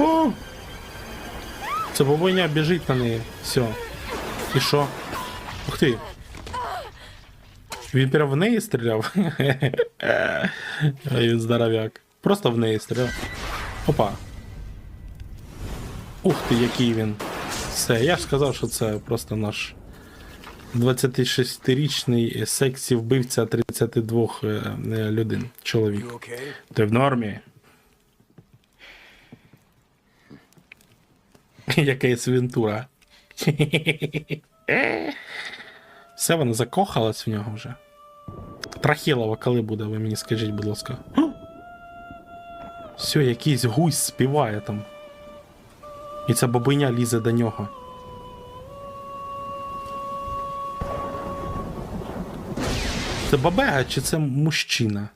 О! Це бабуня біжить на неї. Все. І що? Ух ти. Він прям в неї стріляв. А Він здоровяк. Просто в неї стріляв. Опа. Ух ти, який він. Все, я ж сказав, що це просто наш 26-річний сексі вбивця 32 е, е, людей. Чоловік. Ти в нормі? Якась Вентура. Все, вона закохалась в нього вже. Трахілова, коли буде, ви мені скажіть, будь ласка. Все, якийсь гусь співає там. І ця бабиня лізе до нього. Це бабега чи це мужчина?